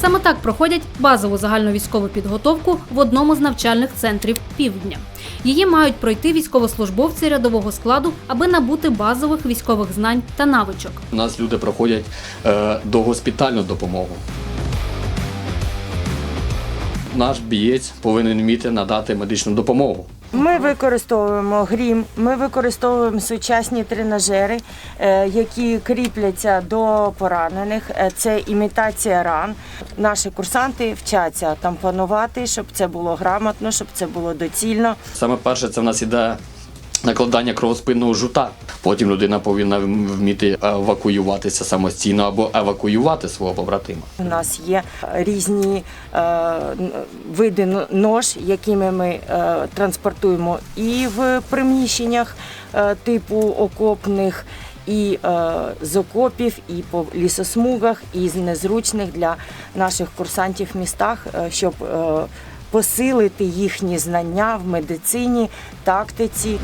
Саме так проходять базову загальновійськову підготовку в одному з навчальних центрів півдня. Її мають пройти військовослужбовці рядового складу, аби набути базових військових знань та навичок. У нас люди проходять е, догоспітальну допомогу. Наш бієць повинен вміти надати медичну допомогу. Ми використовуємо грім, ми використовуємо сучасні тренажери, е, які кріпляться до поранених. Е, Це імітація ран. Наші курсанти вчаться тампонувати, щоб це було грамотно, щоб це було доцільно. Саме перше, це в нас іде накладання кровоспинного жута. Потім людина повинна вміти евакуюватися самостійно або евакуювати свого побратима. У нас є різні е, види нож, якими ми е, транспортуємо і в приміщеннях е, типу окопних, і е, з окопів, і по лісосмугах, і з незручних для наших курсантів містах, е, щоб е, посилити їхні знання в медицині, тактиці.